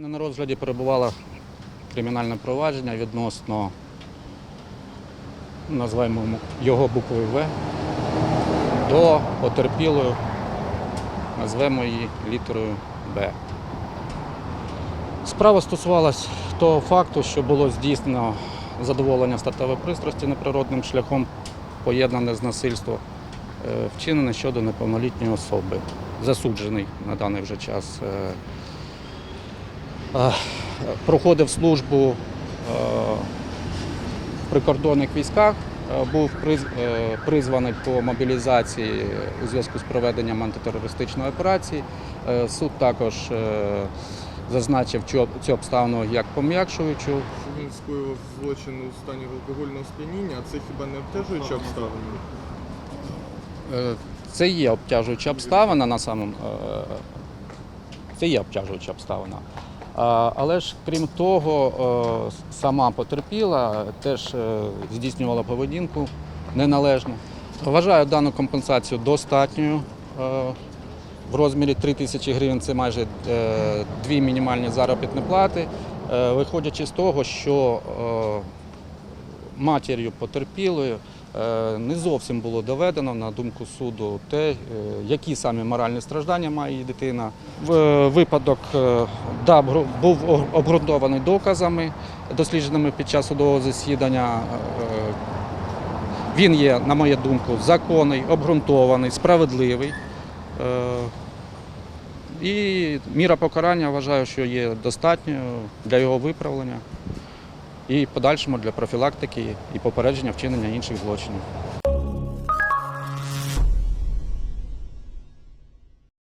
на розгляді перебувало кримінальне провадження відносно, назваємо його буквою В, до потерпілої, назвемо її літерою Б. Справа стосувалась того факту, що було здійснено задоволення статевої пристрасті неприродним шляхом, поєднане з насильством, е, вчинене щодо неповнолітньої особи, засуджений на даний вже час. Проходив службу е, в прикордонних військах, е, був е, призваний по мобілізації у зв'язку з проведенням антитерористичної операції. Суд також зазначив цю- обставину як пом'якшуючу. Він скоїв злочин у стані алкогольного сп'яніння, а це хіба не обтяжуюча обставина? Це є обтяжуюча обставина на самому. Це є обтяжуюча обставина. Але ж крім того, е, сама потерпіла теж е, здійснювала поведінку неналежну. Вважаю дану компенсацію достатньою. е, В розмірі 3 тисячі гривень це майже дві мінімальні заробітні плати. Виходячи з того, що матір'ю потерпілої е, не зовсім було доведено, на думку суду, те, е, які саме моральні страждання має її дитина. Е, Випадок е, да, був обґрунтований доказами, дослідженими під час судового засідання. Е, Він є, на мою думку, законний, обґрунтований, справедливий. Е, І міра покарання вважаю, що є достатньою для його виправлення і подальшому для профілактики і попередження вчинення інших злочинів.